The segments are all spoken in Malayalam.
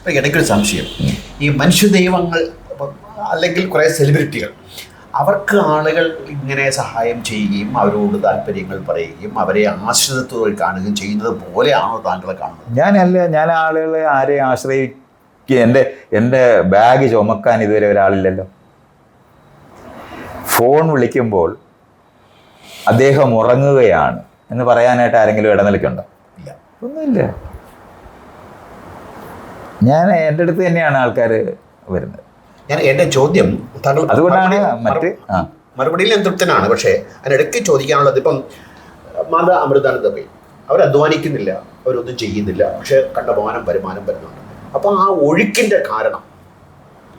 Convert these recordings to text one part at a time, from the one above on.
അപ്പോൾ ഇടയ്ക്കൊരു സംശയം. ഈ മനുഷ്യ ദൈവങ്ങൾ അല്ലെങ്കിൽ കുറേ സെലിബ്രിറ്റികൾ അവർക്ക് ആളുകൾ ഇങ്ങനെ സഹായം ചെയ്യുകയും അവരോട് താല്പര്യങ്ങൾ പറയുകയും അവരെ ആശ്രിതത്വത്തിൽ കാണുകയും ചെയ്യുന്നത് പോലെയാണോ താങ്കളെ കാണുന്നത്? ഞാനല്ല ഞാൻ ആളുകളെ ആരെ ആശ്രയിക്കുക എന്റെ എന്റെ ബാഗ് ചുമക്കാൻ ഇതുവരെ ഒരാളില്ലല്ലോ. ഫോൺ വിളിക്കുമ്പോൾ അദ്ദേഹം ഉറങ്ങുകയാണ് എന്ന് പറയാനായിട്ട് ആരെങ്കിലും ഇടനിലക്കുണ്ടോ ഇല്ല. ഒന്നുമില്ല. ഞാൻ എന്റെ അടുത്ത് തന്നെയാണ് ആൾക്കാർ വരുന്നത്. ഞാൻ എന്റെ ചോദ്യം താങ്കൾ അതുകൊണ്ടാണ് മറ്റ് മറുപടിയിൽ ഞാൻ തൃപ്തനാണ് പക്ഷേ അതിനിടയ്ക്ക് ചോദിക്കാനുള്ളത് ഇപ്പം മാതാ അമൃതാനന്ദമേ അവർ അധ്വാനിക്കുന്നില്ല അവരൊന്നും ചെയ്യുന്നില്ല പക്ഷേ കണ്ടമാനം വരുമാനം വരുന്നുണ്ട്. അപ്പോൾ ആ ഒഴുക്കിന്റെ കാരണം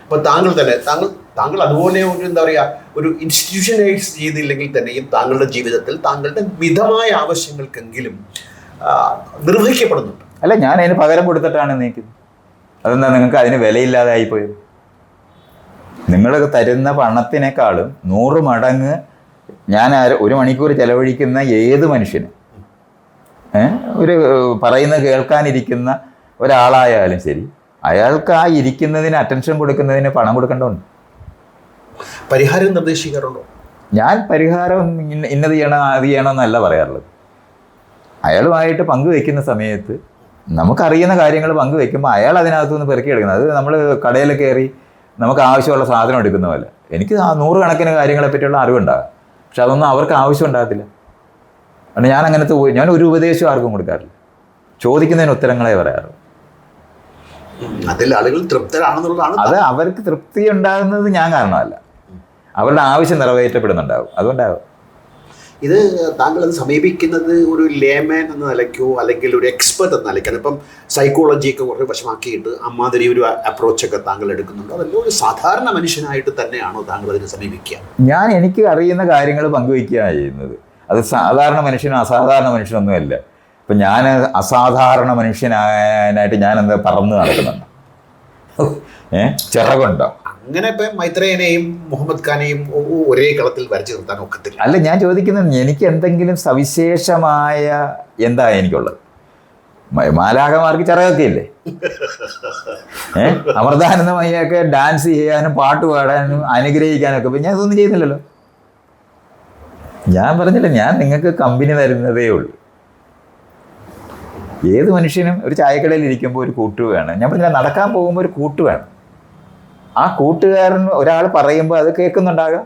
അപ്പോൾ താങ്കൾ തന്നെ താങ്കൾ താങ്കൾ അതുപോലെ ഒരു എന്താ പറയുക ഒരു ഇൻസ്റ്റിറ്റ്യൂഷനൈസ് ചെയ്തില്ലെങ്കിൽ തന്നെയും താങ്കളുടെ ജീവിതത്തിൽ താങ്കളുടെ മിതമായ ആവശ്യങ്ങൾക്കെങ്കിലും നിർവഹിക്കപ്പെടുന്നുണ്ട്. അല്ല ഞാൻ അതിന് പകരം കൊടുത്തിട്ടാണ് നീക്കുന്നത്. അതെന്താ നിങ്ങൾക്ക് അതിന് വിലയില്ലാതെ ആയിപ്പോയത് നിങ്ങൾ തരുന്ന പണത്തിനേക്കാളും നൂറ് മടങ്ങ് ഞാൻ ആര് ഒരു മണിക്കൂർ ചെലവഴിക്കുന്ന ഏത് മനുഷ്യന്? ഒരു പറയുന്ന കേൾക്കാനിരിക്കുന്ന ഒരാളായാലും ശരി അയാൾക്ക് ആ ഇരിക്കുന്നതിന് അറ്റൻഷൻ കൊടുക്കുന്നതിന് പണം കൊടുക്കേണ്ടതുണ്ട്. പരിഹാരം നിർദ്ദേശിക്കാറുണ്ടോ? ഞാൻ പരിഹാരം ഇന്ന ഇന്നത് ചെയ്യണം അത് ചെയ്യണമെന്നല്ല പറയാറുള്ളത്. അയാളുമായിട്ട് പങ്കുവെക്കുന്ന സമയത്ത് നമുക്കറിയുന്ന കാര്യങ്ങൾ പങ്കുവെക്കുമ്പോൾ അയാൾ അതിനകത്തു നിന്ന് പെറുക്കിയെടുക്കുന്നത് അത് നമ്മൾ കടയിൽ കയറി നമുക്ക് ആവശ്യമുള്ള സാധനം എടുക്കുന്ന പോലെ. എനിക്ക് ആ നൂറുകണക്കിന് കാര്യങ്ങളെ പറ്റിയുള്ള അറിവുണ്ടാകും പക്ഷെ അതൊന്നും അവർക്ക് ആവശ്യം ഉണ്ടാകത്തില്ല. അതുകൊണ്ട് ഞാൻ അങ്ങനത്തെ പോയി ഞാൻ ഒരു ഉപദേശവും ആർക്കും കൊടുക്കാറില്ല. ചോദിക്കുന്നതിന് ഉത്തരങ്ങളെ പറയാറുള്ളൂ. അതിൽ ആളുകൾ തൃപ്തരാണെന്നുള്ളതാണ് അത് അവർക്ക് തൃപ്തി ഉണ്ടാകുന്നത് ഞാൻ കാരണമല്ല. അവരുടെ ആവശ്യം നിറവേറ്റപ്പെടുന്നുണ്ടാവും. അതുകൊണ്ടാവും. ഇത് താങ്കൾ അത് സമീപിക്കുന്നത് ഒരു ലേമാൻ എന്ന നിലയ്ക്കോ അല്ലെങ്കിൽ ഒരു എക്സ്പെർട്ട് എന്ന നിലയ്ക്കാണ് ഇപ്പം സൈക്കോളജിയൊക്കെ കുറേ വശമാക്കിയിട്ട് അമ്മാതിരി ഒരു അപ്രോച്ചൊക്കെ താങ്കൾ എടുക്കുന്നുണ്ടോ. അതല്ല ഒരു സാധാരണ മനുഷ്യനായിട്ട് തന്നെയാണോ താങ്കൾ അതിനെ സമീപിക്കുക? ഞാൻ എനിക്ക് അറിയുന്ന കാര്യങ്ങൾ പങ്കുവയ്ക്കുകയാണ് ചെയ്യുന്നത്. അത് സാധാരണ മനുഷ്യനും അസാധാരണ മനുഷ്യനൊന്നുമല്ല. ഇപ്പം ഞാൻ അസാധാരണ മനുഷ്യനായിട്ട് ഞാൻ എന്താ പറന്ന് നടക്കുന്നുണ്ട്? ഏഹ് ചിറകുണ്ടോ? അങ്ങനെ ഇപ്പം മൈത്രേനെയും മുഹമ്മദ് ഖാനെയും ഒരേ കളത്തിൽ വരച്ചു നിർത്താൻ ഒക്കത്തില്ല. അല്ല ഞാൻ ചോദിക്കുന്നത് എനിക്ക് എന്തെങ്കിലും സവിശേഷമായ എന്താ എനിക്കുള്ളത്? മാലാഹമാർക്ക് ചിറകൊക്കെ ഇല്ലേ ഏ? അമൃതാനന്ദമയ്യൊക്കെ ഡാൻസ് ചെയ്യാനും പാട്ട് പാടാനും അനുഗ്രഹിക്കാനും ഒക്കെ ഞാൻ ഇതൊന്നും ചെയ്യുന്നില്ലല്ലോ. ഞാൻ പറഞ്ഞില്ല ഞാൻ നിങ്ങൾക്ക് കമ്പനി തരുന്നതേ ഉള്ളൂ. ഏത് മനുഷ്യനും ഒരു ചായക്കടയിൽ ഇരിക്കുമ്പോൾ ഒരു കൂട്ട് വേണം. ഞാൻ പറഞ്ഞില്ല നടക്കാൻ പോകുമ്പോൾ ഒരു കൂട്ട് വേണം. ആ കൂട്ടുകാരൻ ഒരാൾ പറയുമ്പോൾ അത് കേൾക്കുന്നുണ്ടാകാം.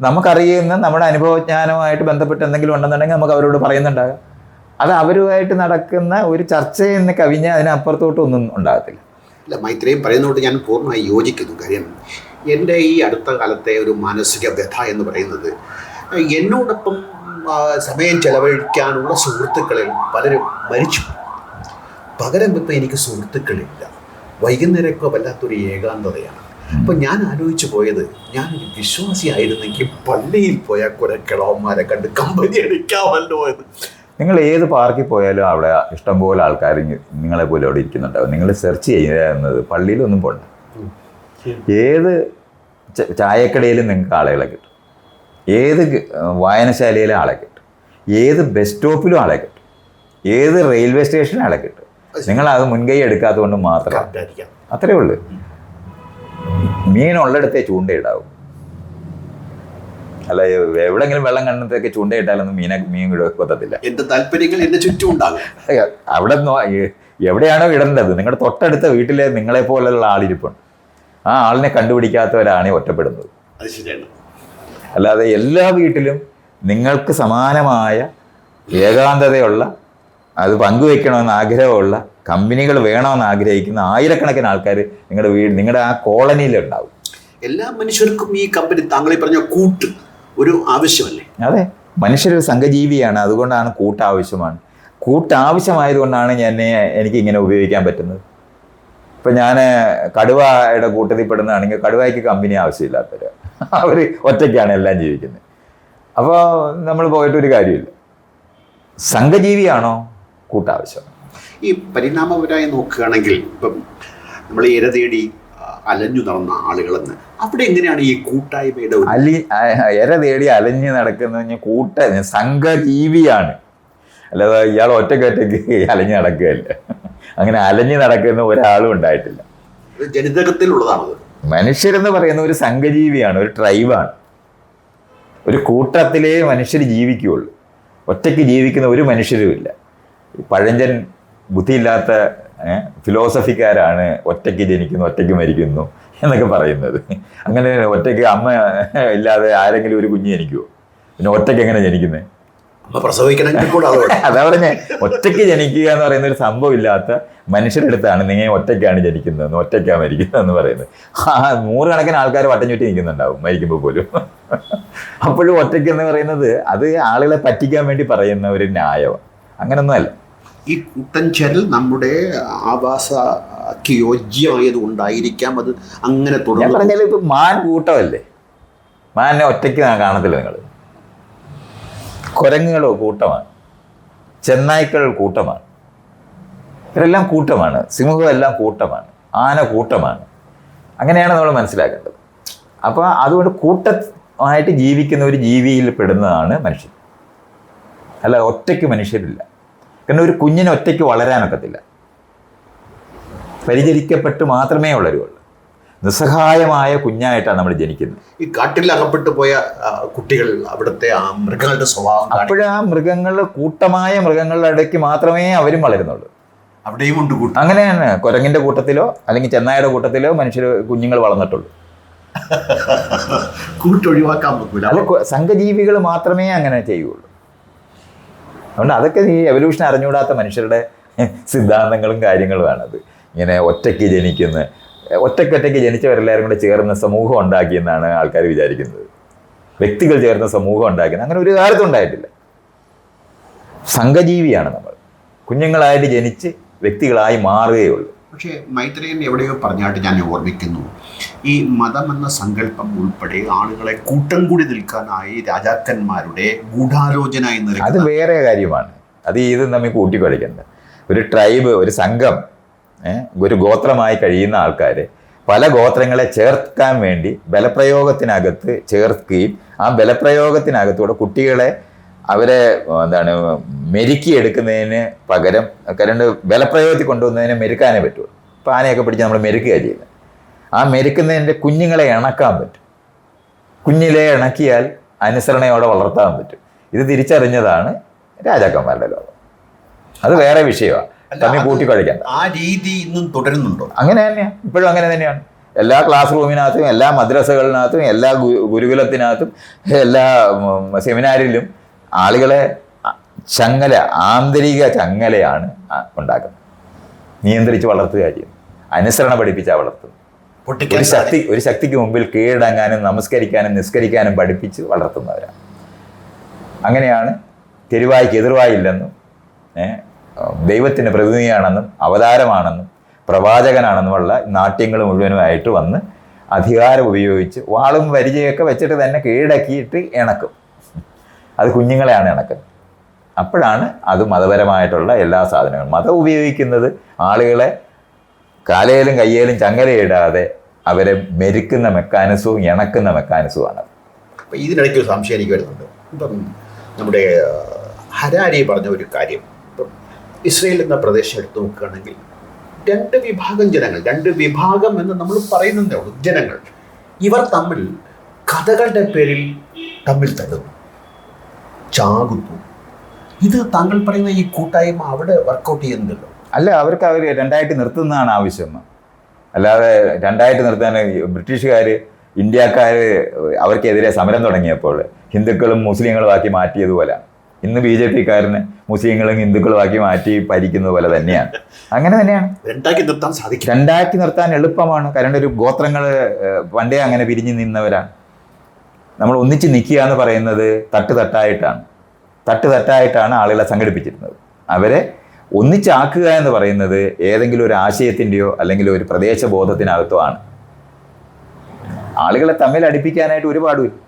നമുക്കറിയുന്ന നമ്മുടെ അനുഭവജ്ഞാനവുമായിട്ട് ബന്ധപ്പെട്ട് എന്തെങ്കിലും ഉണ്ടെന്നുണ്ടെങ്കിൽ നമുക്ക് അവരോട് പറയുന്നുണ്ടാകാം. അത് അവരുമായിട്ട് നടക്കുന്ന ഒരു കവിഞ്ഞ് അതിനപ്പുറത്തോട്ട് ഒന്നും ഉണ്ടാകത്തില്ല. അല്ല മൈത്രേയും പറയുന്നതുകൊണ്ട് ഞാൻ പൂർണമായി യോജിക്കുന്നു. കാര്യം എന്റെ ഈ അടുത്ത കാലത്തെ ഒരു മാനസിക വ്യഥ എന്ന് പറയുന്നത് എന്നോടൊപ്പം സമയം ചെലവഴിക്കാനുള്ള സുഹൃത്തുക്കളിൽ പലരും മരിച്ചു. പകരം ഇപ്പം എനിക്ക് സുഹൃത്തുക്കളില്ല. വൈകുന്നേരമൊക്കെ വല്ലാത്തൊരു ഏകാന്തതയാണ്. അപ്പം ഞാൻ ആലോചിച്ചു പോയത് ഞാനൊരു വിശ്വാസിയായിരുന്നെങ്കിൽ പള്ളിയിൽ പോയ കുറെ കിളവന്മാരെ കണ്ട് കമ്പനി അടിക്കാമല്ലോ എന്ന്. നിങ്ങൾ ഏത് പാർക്കിൽ പോയാലും അവിടെ ഇഷ്ടംപോലെ ആൾക്കാർ നിങ്ങളെ പോലെ അവിടെ ഇരിക്കുന്നുണ്ടാവും. നിങ്ങൾ സെർച്ച് ചെയ്യുന്നത് പള്ളിയിലൊന്നും പോണ്ട. ഏത് ചായക്കടയിലും നിങ്ങൾക്ക് ആളുകളെ കിട്ടും. ഏത് വായനശാലയിലും ആളെ കിട്ടും. ഏത് ബസ് സ്റ്റോപ്പിലും ആളെ കിട്ടും. ഏത് റെയിൽവേ സ്റ്റേഷനിലും ആളെ കിട്ടും. നിങ്ങൾ അത് മുൻകൈ എടുക്കാത്തത് കൊണ്ട് മാത്രം. അത്രേ ഉള്ളൂ. മീനുള്ളിടത്തേ ചൂണ്ടയിടാവും. അല്ല എവിടെങ്കിലും വെള്ളം കണ്ടത്തേക്ക് ചൂണ്ടയിട്ടാലൊന്നും മീനെ മീൻ കൊത്തത്തില്ല. എന്റെ താല്പര്യങ്ങൾ എന്റെ ചുറ്റും ഉണ്ടാകും. അവിടെ എവിടെയാണോ ഇടേണ്ടത്? നിങ്ങളുടെ തൊട്ടടുത്ത വീട്ടിലെ നിങ്ങളെ പോലെയുള്ള ആളിരിപ്പുണ്ട്. ആ ആളിനെ കണ്ടുപിടിക്കാത്തവരാണ് ഒറ്റപ്പെടുന്നത്. അത് ശരിയാണ്. അല്ലാതെ എല്ലാ വീട്ടിലും നിങ്ങൾക്ക് സമാനമായ ഏകാന്തതയുള്ള അത് പങ്കുവെക്കണമെന്ന് ആഗ്രഹമുള്ള കമ്പനികൾ വേണമെന്ന് ആഗ്രഹിക്കുന്ന ആയിരക്കണക്കിന് ആൾക്കാർ നിങ്ങളുടെ വീട് നിങ്ങളുടെ ആ കോളനിയിലുണ്ടാവും എല്ലാ മനുഷ്യർക്കും ഈ കമ്പനി താങ്കൾ പറഞ്ഞ കൂട്ട് ഒരു ആവശ്യമല്ലേ? അതെ. മനുഷ്യരൊരു സംഘജീവിയാണ് അതുകൊണ്ടാണ് കൂട്ട് ആവശ്യമാണ് കൂട്ട് ആവശ്യമായതുകൊണ്ടാണ് ഞാൻ എനിക്ക് ഇങ്ങനെ ഉപയോഗിക്കാൻ പറ്റുന്നത്. ഇപ്പം ഞാൻ കടുവയുടെ കൂട്ടത്തിൽ പെടുന്നതാണെങ്കിൽ കടുവയ്ക്ക് കമ്പനി ആവശ്യമില്ലാത്തവർ അവർ ഒറ്റയ്ക്കാണ് എല്ലാം ജീവിക്കുന്നത്. അപ്പോൾ നമ്മൾ പോയിട്ടൊരു കാര്യമില്ല. സംഘജീവിയാണോ? കൂട്ടാവശ്യം. ഈ പരിണാമപരമായി നോക്കുകയാണെങ്കിൽ ഇപ്പം നമ്മൾ ഇര തേടി അലഞ്ഞു നടന്ന ആളുകളെന്ന് അവിടെ എങ്ങനെയാണ് ഈ കൂട്ടായ്മയുടെ അലി ഇര തേടി അലഞ്ഞു നടക്കുന്ന കൂട്ട സംഘജീവിയാണ് അല്ലാതെ ഇയാൾ ഒറ്റയ്ക്ക് അലഞ്ഞു നടക്കുകയല്ല. അങ്ങനെ അലഞ്ഞു നടക്കുന്ന ഒരാളും ഉണ്ടായിട്ടില്ല. ജനിതകത്തിലുള്ളതാണത്. മനുഷ്യരെന്ന് പറയുന്ന ഒരു സംഘജീവിയാണ് ഒരു ട്രൈബാണ് ഒരു കൂട്ടത്തിലേ മനുഷ്യർ ജീവിക്കുകയുള്ളൂ. ഒറ്റയ്ക്ക് ജീവിക്കുന്ന ഒരു മനുഷ്യരുമില്ല. പഴഞ്ചൻ ബുദ്ധിയില്ലാത്ത ഫിലോസഫിക്കാരാണ് ഒറ്റയ്ക്ക് ജനിക്കുന്നു ഒറ്റയ്ക്ക് മരിക്കുന്നു എന്നൊക്കെ പറയുന്നത്. അങ്ങനെ ഒറ്റയ്ക്ക് അമ്മ ഇല്ലാതെ ആരെങ്കിലും ഒരു കുഞ്ഞ് ജനിക്കുമോ പിന്നെ ഒറ്റയ്ക്ക് എങ്ങനെ ജനിക്കുന്നത് അമ്മ പ്രസവിക്കണമെങ്കിൽ കൂടെ അത് പറഞ്ഞ ഒറ്റയ്ക്ക് ജനിക്കുക എന്ന് പറയുന്ന ഒരു സംഭവം ഇല്ലാത്ത മനുഷ്യരുടെ അടുത്താണ് നിങ്ങൾ ഒറ്റയ്ക്കാണ് ജനിക്കുന്നതെന്ന് ഒറ്റയ്ക്കാണ് മരിക്കുന്നത് എന്ന് പറയുന്നത്. ആ നൂറുകണക്കിന് ആൾക്കാർ വട്ടം ചുറ്റി നിൽക്കുന്നുണ്ടാവും മരിക്കുമ്പോൾ പോലും. അപ്പോഴും ഒറ്റയ്ക്ക് എന്ന് പറയുന്നത് അത് ആളുകളെ പറ്റിക്കാൻ വേണ്ടി പറയുന്ന ഒരു ന്യായമാണ് അങ്ങനൊന്നുമല്ല ഈ കൂട്ടൻചരൽ നമ്മുടെ ആവാസ യോജ്യമായത് കൊണ്ടായിരിക്കാം അത് അങ്ങനെ തുടർന്ന് പറഞ്ഞാൽ ഇപ്പം മാൻ കൂട്ടമല്ലേ? മാനിനെ ഒറ്റയ്ക്ക് കാണത്തില്ല നിങ്ങൾ കുരങ്ങുകളോ കൂട്ടമാണ്. ചെന്നായ്ക്കൾ കൂട്ടമാണ്. ഇവരെല്ലാം കൂട്ടമാണ്. സിംഹം എല്ലാം കൂട്ടമാണ്. ആന കൂട്ടമാണ്. അങ്ങനെയാണ് നമ്മൾ മനസ്സിലാക്കേണ്ടത്. അപ്പോൾ അതുകൊണ്ട് കൂട്ടമായിട്ട് ജീവിക്കുന്ന ഒരു ജീവിയിൽ പെടുന്നതാണ് മനുഷ്യൻ. അല്ല ഒറ്റയ്ക്ക് മനുഷ്യരില്ല. കാരണം ഒരു കുഞ്ഞിന് ഒറ്റയ്ക്ക് വളരാനൊക്കത്തില്ല. പരിചരിക്കപ്പെട്ട് മാത്രമേ വളരുള്ളൂ. നിസ്സഹായമായ കുഞ്ഞായിട്ടാണ് നമ്മൾ ജനിക്കുന്നത്. ഈ കാട്ടിൽ അകപ്പെട്ടു പോയ കുട്ടികൾ അവിടുത്തെ ആ മൃഗങ്ങളുടെ സ്വഭാവം അപ്പോഴാ മൃഗങ്ങൾ കൂട്ടമായ മൃഗങ്ങളുടെ ഇടയ്ക്ക് മാത്രമേ അവരും വളരുന്നുള്ളൂ. അവിടെയും ഉണ്ട് കൂട്ടം. അങ്ങനെയാണ് കൊരങ്ങിന്റെ കൂട്ടത്തിലോ അല്ലെങ്കിൽ ചെന്നായുടെ കൂട്ടത്തിലോ മനുഷ്യർ കുഞ്ഞുങ്ങൾ വളർന്നിട്ടുള്ളൂ. കൂട്ടൊഴിവാക്കാൻ പറ്റൂല. അല്ല സംഘജീവികൾ മാത്രമേ അങ്ങനെ ചെയ്യുള്ളൂ. അതുകൊണ്ട് അതൊക്കെ ഈ എവല്യൂഷൻ അറിഞ്ഞുകൂടാത്ത മനുഷ്യരുടെ സിദ്ധാന്തങ്ങളും കാര്യങ്ങളുമാണത് ഇങ്ങനെ ഒറ്റയ്ക്ക് ജനിക്കുന്ന ഒറ്റയ്ക്കൊറ്റയ്ക്ക് ജനിച്ചവരെല്ലാവരും കൂടെ ചേർന്ന് സമൂഹം ഉണ്ടാക്കിയെന്നാണ് ആൾക്കാർ വിചാരിക്കുന്നത്. വ്യക്തികൾ ചേർന്ന സമൂഹം ഉണ്ടാക്കുന്നത് അങ്ങനെ ഒരു കാലത്തും ഉണ്ടായിട്ടില്ല. സംഘജീവിയാണ് നമ്മൾ. കുഞ്ഞുങ്ങളായിട്ട് ജനിച്ച് വ്യക്തികളായി മാറുകയുള്ളൂ പക്ഷേ മൈത്രേയൻ എവിടെയോ പറഞ്ഞായിട്ട് ഞാൻ ഓർമ്മിക്കുന്നു. ഈ മതം എന്ന സങ്കല്പം ഉൾപ്പെടെ ആളുകളെ കൂട്ടം കൂടി നിൽക്കാനായി രാജാക്കന്മാരുടെ ഗൂഢാലോചന എന്ന് അത് വേറെ കാര്യമാണ്. അത് ഇത് നമ്മൾ കൂട്ടിക്കുഴയ്ക്കണ്ട ഒരു ട്രൈബ് ഒരു സംഘം ഒരു ഗോത്രമായി കഴിയുന്ന ആൾക്കാർ പല ഗോത്രങ്ങളെ ചേർക്കാൻ വേണ്ടി ബലപ്രയോഗത്തിനകത്ത് ചേർക്കുകയും ആ ബലപ്രയോഗത്തിനകത്തൂടെ കുട്ടികളെ അവരെ എന്താണ് മെരുക്കിയെടുക്കുന്നതിന് പകരം കരണ്ട് ബലപ്രയോഗത്തിൽ കൊണ്ടുവന്നതിന് മെരുക്കാനേ പറ്റുള്ളൂ. ഇപ്പം ആനയൊക്കെ പിടിച്ച് നമ്മൾ മെരുക്കുക ചെയ്യുന്നത് ആ മെരുക്കുന്നതിന്റെ കുഞ്ഞുങ്ങളെ ഇണക്കാൻ പറ്റും. കുഞ്ഞിലെ ഇണക്കിയാൽ അനുസരണയോടെ വളർത്താൻ പറ്റും. ഇത് തിരിച്ചറിഞ്ഞതാണ് രാജാക്കന്മാരുടെ ലോകം. അത് വേറെ വിഷയമാണ് തമ്മിൽ കൂട്ടി ആ രീതി ഇന്നും തുടരുന്നുണ്ടോ? അങ്ങനെ തന്നെയാണ് ഇപ്പോഴും അങ്ങനെ തന്നെയാണ്. എല്ലാ ക്ലാസ് റൂമിനകത്തും എല്ലാ മദ്രസകളിനകത്തും എല്ലാ ഗുരുകുലത്തിനകത്തും എല്ലാ സെമിനാരിലും ആളുകളെ ചങ്ങല ആന്തരിക ചങ്ങലയാണ് ഉണ്ടാക്കുന്നത്. നിയന്ത്രിച്ച് വളർത്തുക ചെയ്യും അനുസരണ പഠിപ്പിച്ചാണ് വളർത്തുന്നത്. ഒരു ശക്തി ഒരു ശക്തിക്ക് മുമ്പിൽ കീഴടങ്ങാനും നമസ്കരിക്കാനും നിസ്കരിക്കാനും പഠിപ്പിച്ച് വളർത്തുന്നവരാണ്. അങ്ങനെയാണ് തെരുവായിക്ക് എതിർവായില്ലെന്നും ദൈവത്തിന്റെ പ്രതിനിധിയാണെന്നും അവതാരമാണെന്നും പ്രവാചകനാണെന്നുമുള്ള നാട്യങ്ങൾ മുഴുവനുമായിട്ട് വന്ന് അധികാരം ഉപയോഗിച്ച് വാളും വരിചയൊക്കെ വെച്ചിട്ട് തന്നെ കീഴടക്കിയിട്ട് ഇണക്കും. അത് കുഞ്ഞുങ്ങളെയാണ് ഇണക്കുന്നത് അപ്പോഴാണ് അത് മതപരമായിട്ടുള്ള എല്ലാ സാധനങ്ങളും. മതം ഉപയോഗിക്കുന്നത് ആളുകളെ കാലയിലും കയ്യേലും ചങ്ങലയിടാതെ അവരെ മെരുക്കുന്ന മെക്കാനിസവും ഇണക്കുന്ന മെക്കാനിസവുമാണ്. അപ്പം ഇതിനിടയ്ക്ക് ഒരു സംശയം എനിക്ക് വരുന്നുണ്ട്. ഇപ്പം നമ്മുടെ ഹരാരി പറഞ്ഞ ഒരു കാര്യം. ഇപ്പം ഇസ്രയേൽ എന്ന പ്രദേശം എടുത്തു നോക്കുകയാണെങ്കിൽ രണ്ട് വിഭാഗം ജനങ്ങൾ രണ്ട് വിഭാഗം എന്ന് നമ്മൾ പറയുന്നതേ ഉള്ളൂ ജനങ്ങൾ. ഇവർ തമ്മിൽ കഥകളുടെ പേരിൽ തമ്മിൽ തല്ലുന്നു. ചാകുന്നു. ഇത് താങ്കൾ പറയുന്ന ഈ കൂട്ടായ്മ അവിടെ വർക്കൗട്ട് ചെയ്യുന്നുണ്ടല്ലോ. അല്ല അവർക്ക് അവർ രണ്ടായിട്ട് നിർത്തുന്നതാണ് ആവശ്യം. അല്ലാതെ രണ്ടായിട്ട് നിർത്താൻ ബ്രിട്ടീഷുകാർ ഇന്ത്യക്കാർ അവർക്കെതിരെ സമരം തുടങ്ങിയപ്പോൾ ഹിന്ദുക്കളും മുസ്ലിങ്ങളും ആക്കി മാറ്റിയതുപോലെ. ഇന്ന് ബി ജെ പിക്കാരന് മുസ്ലിങ്ങളും ഹിന്ദുക്കളും ആക്കി മാറ്റി ഭരിക്കുന്നത് പോലെ തന്നെയാണ്. അങ്ങനെ തന്നെയാണ്. രണ്ടാക്കി നിർത്താൻ സാധിക്കും രണ്ടാക്കി നിർത്താൻ എളുപ്പമാണ്. കാരണം ഒരു ഗോത്രങ്ങൾ പണ്ടേ അങ്ങനെ പിരിഞ്ഞു നിന്നവരാണ്. നമ്മൾ ഒന്നിച്ച് നിൽക്കുക എന്ന് പറയുന്നത് തട്ട് തട്ടായിട്ടാണ്. തട്ട് തട്ടായിട്ടാണ് ആളുകളെ സംഘടിപ്പിച്ചിരുന്നത്. അവരെ ഒന്നിച്ചാക്കുക എന്ന് പറയുന്നത് ഏതെങ്കിലും ഒരു ആശയത്തിന്റെയോ അല്ലെങ്കിൽ ഒരു പ്രദേശബോധത്തിനകത്തോ ആണ്. ആളുകളെ തമ്മിൽ അടുപ്പിക്കാനായിട്ട് ഒരുപാടുമില്ല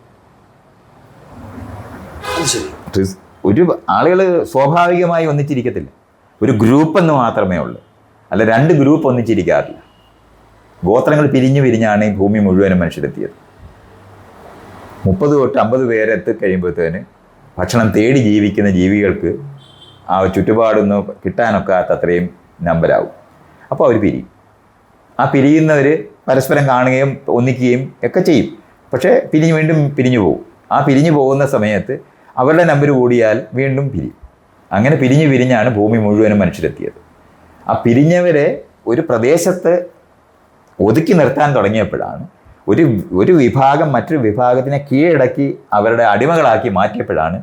അത് ഒരു ആളുകൾ സ്വാഭാവികമായി ഒന്നിച്ചിരിക്കത്തില്ല. ഒരു ഗ്രൂപ്പ് എന്ന് മാത്രമേ ഉള്ളൂ. അല്ല രണ്ട് ഗ്രൂപ്പ് ഒന്നിച്ചിരിക്കാറില്ല. ഗോത്രങ്ങൾ പിരിഞ്ഞു പിരിഞ്ഞാണ് ഈ ഭൂമി മുഴുവനും മനുഷ്യരെത്തിയത്. മുപ്പത് തൊട്ട് അമ്പത് പേരെത്തി കഴിയുമ്പോഴത്തേന് ഭക്ഷണം തേടി ജീവിക്കുന്ന ജീവികൾക്ക് ആ ചുറ്റുപാടൊന്ന് കിട്ടാനൊക്കാത്ത അത്രയും നമ്പരാവും. അപ്പോൾ അവർ പിരിയും. ആ പിരിയുന്നവർ പരസ്പരം കാണുകയും ഒന്നിക്കുകയും ഒക്കെ ചെയ്യും. പക്ഷേ പിരിഞ്ഞ് വീണ്ടും പിരിഞ്ഞു പോകും. ആ പിരിഞ്ഞു പോകുന്ന സമയത്ത് അവരുടെ നമ്പർ കൂടിയാൽ വീണ്ടും പിരിയും. അങ്ങനെ പിരിഞ്ഞ് പിരിഞ്ഞാണ് ഭൂമി മുഴുവനും മനുഷ്യരെത്തിയത്. ആ പിരിഞ്ഞവരെ ഒരു പ്രദേശത്ത് ഒതുക്കി നിർത്താൻ തുടങ്ങിയപ്പോഴാണ് ഒരു ഒരു വിഭാഗം മറ്റൊരു വിഭാഗത്തിനെ കീഴടക്കി അവരുടെ അടിമകളാക്കി മാറ്റിയപ്പോഴാണ്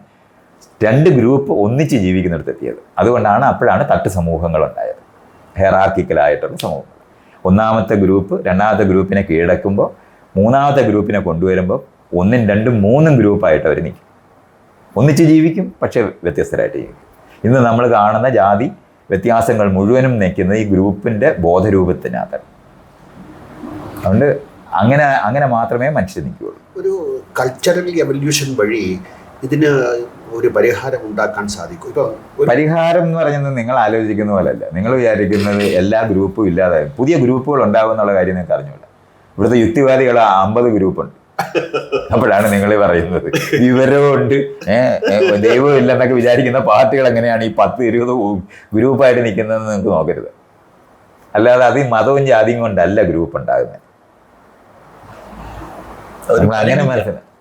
രണ്ട് ഗ്രൂപ്പ് ഒന്നിച്ച് ജീവിക്കുന്നിടത്തെത്തിയത്. അതുകൊണ്ടാണ് അപ്പോഴാണ് തട്ട് സമൂഹങ്ങൾ ഉണ്ടായത് ഹെറാർക്കിക്കലായിട്ടുള്ള സമൂഹം. ഒന്നാമത്തെ ഗ്രൂപ്പ് രണ്ടാമത്തെ ഗ്രൂപ്പിനെ കീഴടക്കുമ്പോൾ മൂന്നാമത്തെ ഗ്രൂപ്പിനെ കൊണ്ടുവരുമ്പോൾ ഒന്നും രണ്ടും മൂന്നും ഗ്രൂപ്പായിട്ട് അവർ നിൽക്കും. ഒന്നിച്ച് ജീവിക്കും പക്ഷേ വ്യത്യസ്തരായിട്ട് ജീവിക്കും. ഇന്ന് നമ്മൾ കാണുന്ന ജാതി വ്യത്യാസങ്ങൾ മുഴുവനും നിൽക്കുന്നത് ഈ ഗ്രൂപ്പിന്റെ ബോധരൂപത്തിനകത്താണ്. അതുകൊണ്ട് അങ്ങനെ അങ്ങനെ മാത്രമേ മനുഷ്യൻ നിൽക്കുകയുള്ളൂ ഒരു കൾച്ചറൽ എവല്യൂഷൻ വഴി ഇതിന് ഒരു പരിഹാരം ഉണ്ടാക്കാൻ സാധിക്കും. ഇപ്പോൾ പരിഹാരം എന്ന് പറയുന്നത് നിങ്ങൾ ആലോചിക്കുന്ന പോലെയല്ല. നിങ്ങൾ വിചാരിക്കുന്നത് എല്ലാ ഗ്രൂപ്പും ഇല്ലാതെ പുതിയ ഗ്രൂപ്പുകൾ ഉണ്ടാകും എന്നുള്ള കാര്യം നിങ്ങൾക്ക് അറിഞ്ഞൂല ഇവിടുത്തെ യുക്തിവാദികൾ അമ്പത് ഗ്രൂപ്പുണ്ട്. അപ്പോഴാണ് നിങ്ങൾ പറയുന്നത്. വിവരമുണ്ട് ദൈവം ഇല്ലെന്നൊക്കെ വിചാരിക്കുന്ന പാർട്ടികൾ എങ്ങനെയാണ് ഈ പത്ത് ഇരുപത് ഗ്രൂപ്പായിട്ട് നിൽക്കുന്നതെന്ന് നിങ്ങൾക്ക് നോക്കരുത്. അല്ലാതെ അത് മതവും ജാതിയും കൊണ്ടല്ല ഗ്രൂപ്പ് ഉണ്ടാകുന്നത്.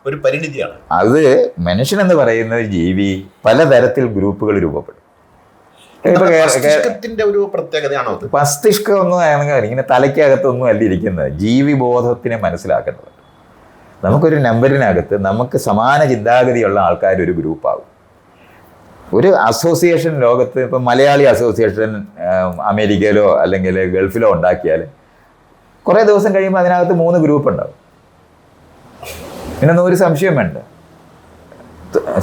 ഒരു പരിണിതിയാണ്. അത് മനുഷ്യൻ എന്ന് പറയുന്ന ജീവി പലതരത്തിൽ ഗ്രൂപ്പുകൾ രൂപപ്പെടും. ഒരു പ്രത്യേകതയാണോ മസ്തിഷ്കം ഒന്നും ആണെങ്കിൽ ഇങ്ങനെ തലയ്ക്കകത്തൊന്നും അല്ല ഇരിക്കുന്നത്. ജീവിബോധത്തിനെ മനസ്സിലാക്കുന്നത്. നമുക്കൊരു നമ്പറിനകത്ത് നമുക്ക് സമാന ചിന്താഗതിയുള്ള ആൾക്കാർ ഒരു ഗ്രൂപ്പാകും ഒരു അസോസിയേഷൻ ലോകത്ത് ഇപ്പം മലയാളി അസോസിയേഷൻ അമേരിക്കയിലോ അല്ലെങ്കിൽ ഗൾഫിലോ ഉണ്ടാക്കിയാൽ കുറേ ദിവസം കഴിയുമ്പോൾ അതിനകത്ത് മൂന്ന് ഗ്രൂപ്പ് ഉണ്ടാവും പിന്നൊന്നും ഒരു സംശയം വേണ്ട.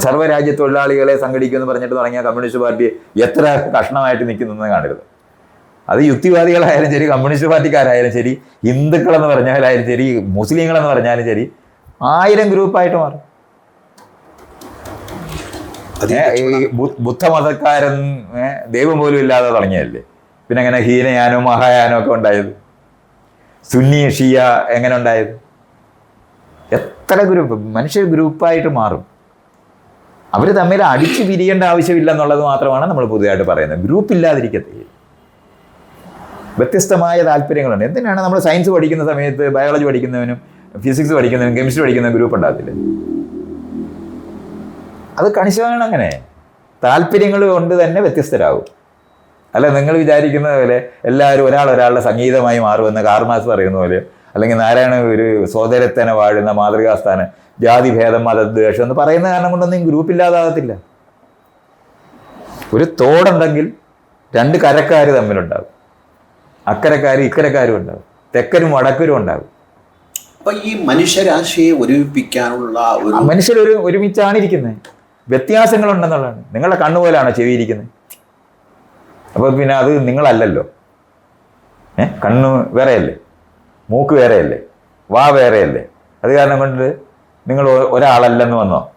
സർവരാജ്യ തൊഴിലാളികളെ സംഘടിക്കുമെന്ന് പറഞ്ഞിട്ട് തുടങ്ങിയ കമ്മ്യൂണിസ്റ്റ് പാർട്ടി എത്ര കഷ്ണമായിട്ട് നിൽക്കുന്നതെന്ന് കാണരുത് അത് യുക്തിവാദികളായാലും ശരി കമ്മ്യൂണിസ്റ്റ് പാർട്ടിക്കാരായാലും ശരി ഹിന്ദുക്കളെന്ന് പറഞ്ഞാലായാലും ശരി മുസ്ലിങ്ങളെന്ന് പറഞ്ഞാലും ശരി ആയിരം ഗ്രൂപ്പായിട്ട് മാറും. ബുദ്ധമതക്കാരൻ ദൈവം പോലും ഇല്ലാതെ തുടങ്ങിയല്ലേ പിന്നെ അങ്ങനെ ഹീനയാനോ മഹായാനോ ഒക്കെ ഉണ്ടായത്. സുന്നി ഷിയ എങ്ങനെ ഉണ്ടായത്? എത്ര ഗ്രൂപ്പ് മനുഷ്യർ ഗ്രൂപ്പായിട്ട് മാറും? അവർ തമ്മിൽ അടിച്ചു പിരിയേണ്ട ആവശ്യമില്ല എന്നുള്ളത് മാത്രമാണ് നമ്മൾ പുതിയതായിട്ട് പറയുന്നത്. ഗ്രൂപ്പ് ഇല്ലാതിരിക്കത്തില്ല വ്യത്യസ്തമായ താല്പര്യങ്ങളുണ്ട്. എന്തിനാണ് നമ്മൾ സയൻസ് പഠിക്കുന്ന സമയത്ത് ബയോളജി പഠിക്കുന്നവനും ഫിസിക്സ് പഠിക്കുന്നവനും കെമിസ്ട്രി പഠിക്കുന്ന ഗ്രൂപ്പ് ഉണ്ടാകത്തില്ല? അത് കണിശമാണ് അങ്ങനെ. താല്പര്യങ്ങൾ കൊണ്ട് തന്നെ വ്യത്യസ്തരാകും അല്ല നിങ്ങൾ വിചാരിക്കുന്ന പോലെ എല്ലാവരും ഒരാൾ ഒരാളുടെ സംഗീതമായി മാറുമെന്ന് കാർമാസ് പറയുന്ന പോലെ അല്ലെങ്കിൽ നാരായണ ഒരു സോദരത്തനെ വാഴുന്ന മാതൃകാസ്ഥാനം ജാതി ഭേദം മതദ്വേഷം എന്ന് പറയുന്ന കാരണം കൊണ്ടൊന്നും ഗ്രൂപ്പ് ഇല്ലാതാകത്തില്ല. ഒരു തോടുണ്ടെങ്കിൽ രണ്ട് കരക്കാർ തമ്മിലുണ്ടാകും. അക്കരക്കാരും ഇക്കരക്കാരും ഉണ്ടാകും. തെക്കരും വടക്കരും ഉണ്ടാകും. അപ്പൊ ഈ മനുഷ്യരാശിയെ ഒരുമിപ്പിക്കാനുള്ള ഒരു മനുഷ്യർ ഒരു ഒരുമിച്ചാണ് ഇരിക്കുന്നത്. വ്യത്യാസങ്ങളുണ്ടെന്നുള്ളതാണ്. നിങ്ങളുടെ കണ്ണുപോലാണോ ചെവിയിരിക്കുന്നത്. അപ്പൊ അപ്പോൾ പിന്നെ അത് നിങ്ങളല്ലല്ലോ. ഏഹ് കണ്ണ് വേറെയല്ലേ? മൂക്ക് വേറെയല്ലേ? വാ വേറെയല്ലേ? അത് കാരണം കൊണ്ട് നിങ്ങൾ ഒരാളല്ലെന്ന് വന്നോ?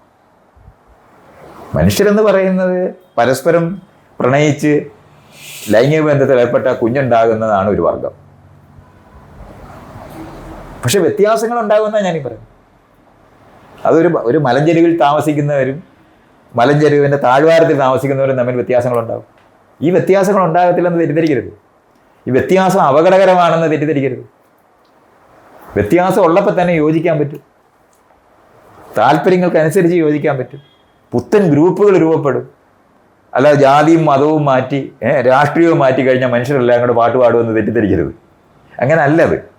മനുഷ്യരെന്ന് പറയുന്നത് പരസ്പരം പ്രണയിച്ച് ലൈംഗിക ബന്ധത്തിൽ ഏർപ്പെട്ട കുഞ്ഞുണ്ടാകുന്നതാണ് ഒരു വർഗം. പക്ഷെ വ്യത്യാസങ്ങൾ ഉണ്ടാകുമെന്നാണ് ഞാനീ പറയുന്നത്. അതൊരു ഒരു മലഞ്ചെരുവിൽ താമസിക്കുന്നവരും മലഞ്ചെരുവിന്റെ താഴ്വാരത്തിൽ താമസിക്കുന്നവരും തമ്മിൽ വ്യത്യാസങ്ങളുണ്ടാകും. ഈ വ്യത്യാസങ്ങൾ ഉണ്ടാകത്തില്ലെന്ന് തെറ്റിദ്ധരിക്കരുത്. ഈ വ്യത്യാസം അപകടകരമാണെന്ന് തെറ്റിദ്ധരിക്കരുത്. വ്യത്യാസം ഉള്ളപ്പോൾ തന്നെ യോജിക്കാൻ പറ്റും. താല്പര്യങ്ങൾക്കനുസരിച്ച് യോജിക്കാൻ പറ്റും. പുത്തൻ ഗ്രൂപ്പുകൾ രൂപപ്പെടും. അല്ല ജാതിയും മതവും മാറ്റി രാഷ്ട്രീയവും മാറ്റി കഴിഞ്ഞാൽ മനുഷ്യരെല്ലാം കൂടെ പാട്ട് പാടുമെന്ന് തെറ്റിദ്ധരിക്കരുത്. അങ്ങനെ അല്ല അത്.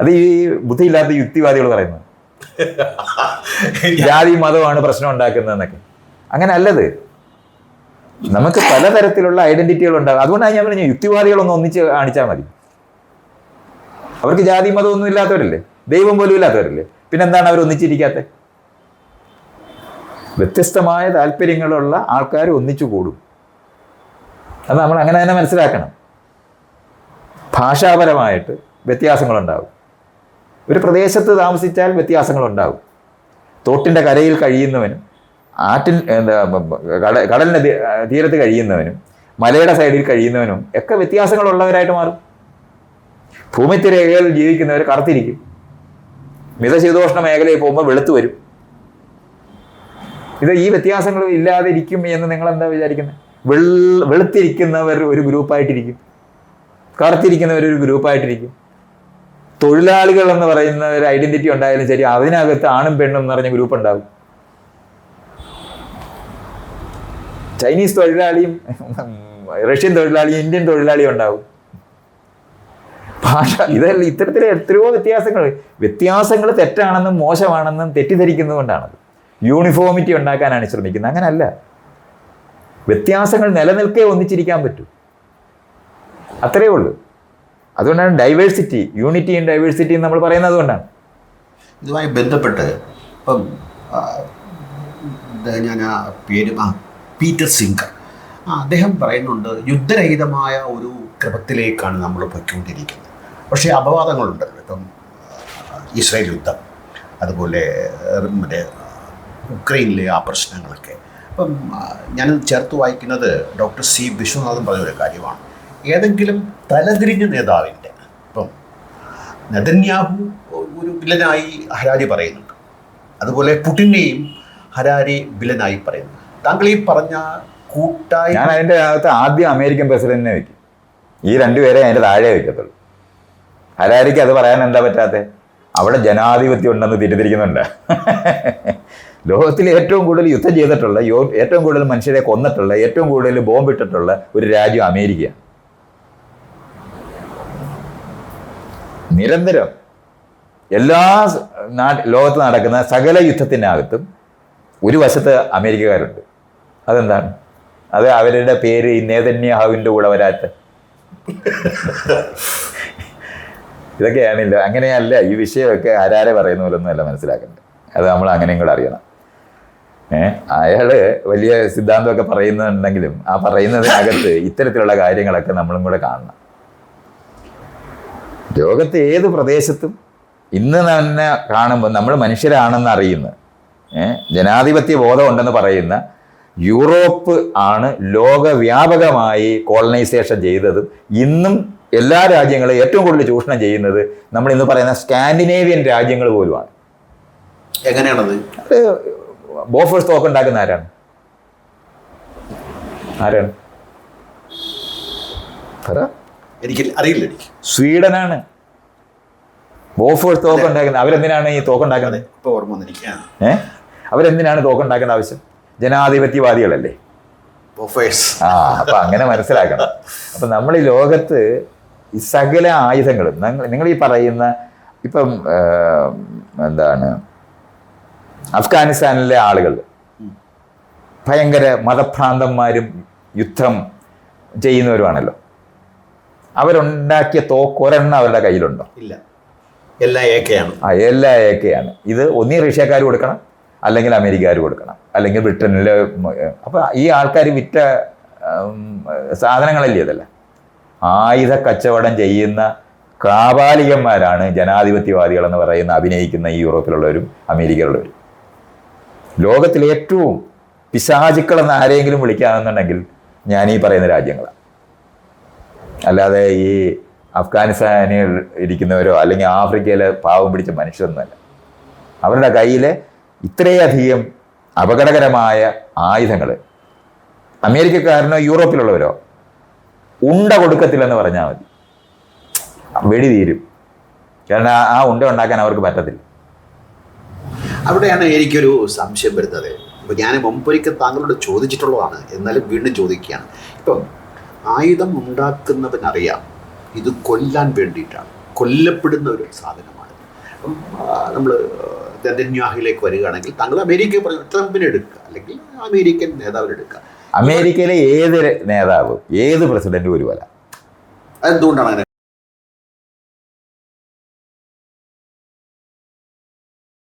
അത് ഈ ബുദ്ധിയില്ലാത്ത യുക്തിവാദികൾ പറയുന്നത്. ജാതി മതമാണ് പ്രശ്നം ഉണ്ടാക്കുന്നതെന്നൊക്കെ. അങ്ങനെ അല്ലത് നമുക്ക് പലതരത്തിലുള്ള ഐഡന്റിറ്റികൾ ഉണ്ടാകും. അതുകൊണ്ടാണ് ഞാൻ പറഞ്ഞു യുക്തിവാദികളൊന്നും ഒന്നിച്ച് കാണിച്ചാൽ മതി. അവർക്ക് ജാതി മതമൊന്നും ഇല്ലാത്തവരല്ലേ? ദൈവം പോലും ഇല്ലാത്തവരല്ലേ? പിന്നെന്താണ് അവർ ഒന്നിച്ചിരിക്കാത്തത് വ്യത്യസ്തമായ താല്പര്യങ്ങളുള്ള ആൾക്കാർ ഒന്നിച്ചു കൂടും. അത് നമ്മൾ അങ്ങനെ തന്നെ മനസ്സിലാക്കണം. ഭാഷാപരമായിട്ട് വ്യത്യാസങ്ങളുണ്ടാവും. ഒരു പ്രദേശത്ത് താമസിച്ചാൽ വ്യത്യാസങ്ങളുണ്ടാവും. തോട്ടിന്റെ കരയിൽ കഴിയുന്നവനും ആറ്റിൽ എന്താ കടലിന്റെ തീരത്ത് കഴിയുന്നവനും മലയുടെ സൈഡിൽ കഴിയുന്നവനും ഒക്കെ വ്യത്യാസങ്ങളുള്ളവരായിട്ട് മാറും. ഭൂമിത്തിരേഖകളിൽ ജീവിക്കുന്നവർ കറുത്തിരിക്കും. മിതശീതോഷ്ണ മേഖലയിൽ പോകുമ്പോൾ വെളുത്തു വരും. ഇത് ഈ വ്യത്യാസങ്ങൾ ഇല്ലാതിരിക്കും എന്ന് നിങ്ങൾ എന്താ വിചാരിക്കുന്നത് വെൾ വെളുത്തിരിക്കുന്നവർ ഒരു ഗ്രൂപ്പായിട്ടിരിക്കും. കറുത്തിരിക്കുന്നവർ ഒരു ഗ്രൂപ്പായിട്ടിരിക്കും. തൊഴിലാളികൾ എന്ന് പറയുന്ന ഒരു ഐഡന്റിറ്റി ഉണ്ടായാലും ശരി അതിനകത്ത് ആണും പെണ്ണും എന്ന് പറഞ്ഞ ഗ്രൂപ്പ് ഉണ്ടാകും ചൈനീസ് തൊഴിലാളിയും റഷ്യൻ തൊഴിലാളിയും ഇന്ത്യൻ തൊഴിലാളിയും ഉണ്ടാവും ഭാഷ ഇതല്ല ഇത്തരത്തിലെ എത്രയോ വ്യത്യാസങ്ങൾ. വ്യത്യാസങ്ങൾ തെറ്റാണെന്നും മോശമാണെന്നും തെറ്റിദ്ധരിക്കുന്നതുകൊണ്ടാണത്. യൂണിഫോമിറ്റി ഉണ്ടാക്കാനാണ് ശ്രമിക്കുന്നത്. അങ്ങനല്ല. വ്യത്യാസങ്ങൾ നിലനിൽക്കേ ഒന്നിച്ചിരിക്കാൻ പറ്റൂ. അത്രയേ ഉള്ളൂ. അതുകൊണ്ടാണ് ഡൈവേഴ്സിറ്റി യൂണിറ്റി ഡൈവേഴ്സിറ്റിയും നമ്മൾ പറയുന്നത് അതുകൊണ്ടാണ്. ഇതുമായി ബന്ധപ്പെട്ട് ഇപ്പം ഞാൻ പേര് ആ പീറ്റർ സിംഗർ. അദ്ദേഹം പറയുന്നുണ്ട് യുദ്ധരഹിതമായ ഒരു ക്രമത്തിലേക്കാണ് നമ്മൾ പൊയ്ക്കൊണ്ടിരിക്കുന്നത്. പക്ഷേ അപവാദങ്ങളുണ്ട്. ഇപ്പം ഇസ്രായേൽ യുദ്ധം അതുപോലെ മറ്റേ ഉക്രൈനിലെ ആ പ്രശ്നങ്ങളൊക്കെ. അപ്പം ഞാൻ ചേർത്ത് വായിക്കുന്നത് ഡോക്ടർ സി വിശ്വനാഥൻ പറഞ്ഞൊരു കാര്യമാണ്. ഏതെങ്കിലും തലതിരിഞ്ഞ നേതാവിന്റെ ഇപ്പം നെതന്യാഹു ഒരു വില്ലനായി ഹരാരി പറയുന്നുണ്ട്. അതുപോലെ പുടിനെയും ഹരാരി വില്ലനായി പറയുന്നു താങ്കൾ ഈ പറഞ്ഞ കൂട്ടായി ഞാൻ അതിന്റെ അകത്ത് ആദ്യം അമേരിക്കൻ പ്രസിഡന്റിനെ വയ്ക്കും. ഈ രണ്ടുപേരെ അതിന്റെ താഴെ വെക്കത്തുള്ളൂ ഹരാരിക്ക് അത് പറയാൻ എന്താ പറ്റാത്തെ? അവിടെ ജനാധിപത്യം ഉണ്ടെന്ന് തിരിതിരിക്കുന്നുണ്ട് ലോകത്തിൽ ഏറ്റവും കൂടുതൽ യുദ്ധം ചെയ്തിട്ടുള്ള ഏറ്റവും കൂടുതൽ മനുഷ്യരെ കൊന്നിട്ടുള്ള ഏറ്റവും കൂടുതൽ ബോംബിട്ടിട്ടുള്ള ഒരു രാജ്യം അമേരിക്ക. നിരന്തരം എല്ലാ നാട്ട് ലോകത്ത് നടക്കുന്ന സകല യുദ്ധത്തിനകത്തും ഒരു വശത്ത് അമേരിക്കക്കാരുണ്ട്. അതെന്താണ്? അത് അവരുടെ പേര് ഈ നേതന്യാഹുവിന്റെ കൂടെ വരാത്ത. ഇതൊക്കെയാണില്ല. അങ്ങനെയല്ല ഈ വിഷയമൊക്കെ ആരാരെ പറയുന്ന പോലൊന്നും അല്ല മനസ്സിലാക്കേണ്ടത്. അത് നമ്മൾ അങ്ങനെയും കൂടെ അറിയണം. ഏഹ് അയാൾ വലിയ സിദ്ധാന്തമൊക്കെ പറയുന്നുണ്ടെങ്കിലും ആ പറയുന്നതിനകത്ത് ഇത്തരത്തിലുള്ള കാര്യങ്ങളൊക്കെ നമ്മളും കൂടെ കാണണം. ലോകത്തെ ഏത് പ്രദേശത്തും ഇന്ന് തന്നെ കാണുമ്പോൾ നമ്മൾ മനുഷ്യരാണെന്ന് അറിയുന്ന ജനാധിപത്യ ബോധം ഉണ്ടെന്ന് പറയുന്ന യൂറോപ്പ് ആണ് ലോകവ്യാപകമായി കോളനൈസേഷൻ ചെയ്തതും ഇന്നും എല്ലാ രാജ്യങ്ങളും ഏറ്റവും കൂടുതൽ ചൂഷണം ചെയ്യുന്നത് നമ്മൾ ഇന്ന് പറയുന്ന സ്കാൻഡിനേവിയൻ രാജ്യങ്ങൾ പോലുമാണ്. എങ്ങനെയാണത്? അത് ബോഫേഴ്സ് തോക്കുണ്ടാക്കുന്ന ആരാണ്? ആരാണ്? പറ. എനിക്ക് അറിയില്ല സ്വീഡനാണ്. ബോഫേഴ്സ് തോക്ക് ഉണ്ടാക്കുന്നത് അവരെന്തിനാണ് ഈ തോക്ക് ഉണ്ടാക്കുന്നത്? ഓർമ്മ വന്നിരിക്കുക ഏ? അവരെന്തിനാണ് തോക്കുണ്ടാക്കേണ്ട ആവശ്യം? ജനാധിപത്യവാദികളല്ലേ? ബോഫേഴ്സ് ആ അപ്പൊ അങ്ങനെ മനസ്സിലാക്കണം. അപ്പൊ നമ്മൾ ഈ ലോകത്ത് ഈ സകല ആയുധങ്ങളും. നിങ്ങൾ ഈ പറയുന്ന ഇപ്പം എന്താണ് അഫ്ഗാനിസ്ഥാനിലെ ആളുകൾ ഭയങ്കര മതഭ്രാന്തന്മാരും യുദ്ധം ചെയ്യുന്നവരുമാണല്ലോ. അവരുണ്ടാക്കിയ തോക്ക് ഒരെണ്ണം അവരുടെ കയ്യിലുണ്ടോ? ഇല്ല. എല്ലാ ഏക്കയാണ് ആ എല്ലാ ഏക്കെയാണ് ഇത് ഒന്നീ റഷ്യക്കാർ കൊടുക്കണം അല്ലെങ്കിൽ അമേരിക്കക്കാർ കൊടുക്കണം അല്ലെങ്കിൽ ബ്രിട്ടനിലെ അപ്പോൾ ഈ ആൾക്കാർ വിറ്റ സാധനങ്ങളല്ലേ ഇതല്ല? ആയുധ കച്ചവടം ചെയ്യുന്ന കാപാലികന്മാരാണ് ജനാധിപത്യവാദികളെന്ന് പറയുന്ന അഭിനയിക്കുന്ന ഈ യൂറോപ്പിലുള്ളവരും അമേരിക്കയിലുള്ളവരും. ലോകത്തിൽ ഏറ്റവും പിശാചുക്കളെന്ന് ആരെങ്കിലും വിളിക്കാമെന്നുണ്ടെങ്കിൽ ഞാൻ ഈ പറയുന്ന രാജ്യങ്ങളാണ്. അല്ലാതെ ഈ അഫ്ഗാനിസ്ഥാനിൽ ഇരിക്കുന്നവരോ അല്ലെങ്കിൽ ആഫ്രിക്കയിലെ പാവം പിടിച്ച മനുഷ്യരൊന്നുമല്ല. അവരുടെ കയ്യിൽ ഇത്രയധികം അപകടകരമായ ആയുധങ്ങൾ അമേരിക്കക്കാരനോ യൂറോപ്പിലുള്ളവരോ ഉണ്ട കൊടുക്കത്തില്ലെന്ന് പറഞ്ഞാൽ മതി. വെടി തീരും. കാരണം ആ- ഉണ്ട ഉണ്ടാക്കാൻ അവർക്ക് പറ്റത്തില്ല. അവിടെയാണ് എനിക്കൊരു സംശയം വരുന്നത്. അപ്പോൾ ഞാൻ മുമ്പൊരിക്കൽ താങ്കളോട് ചോദിച്ചിട്ടുള്ളതാണ്. എന്നാലും വീണ്ടും ചോദിക്കുകയാണ്. ഇപ്പം ആയുധം ഉണ്ടാക്കുന്നവനറിയാം. ഇത് കൊല്ലാൻ വേണ്ടിയിട്ടാണ്. കൊല്ലപ്പെടുന്ന ഒരു സാധനമാണ്. നമ്മൾ നെതന്യാഹിലേക്ക് വരികയാണെങ്കിൽ താങ്കൾ അമേരിക്കയെ പറഞ്ഞു ട്രംപിനെ എടുക്കുക അല്ലെങ്കിൽ അമേരിക്കൻ നേതാവിനെ എടുക്കുക അമേരിക്കയിലെ ഏത് നേതാവ് ഏത് പ്രസിഡന്റും ഒരുപോലെ? എന്തുകൊണ്ടാണ്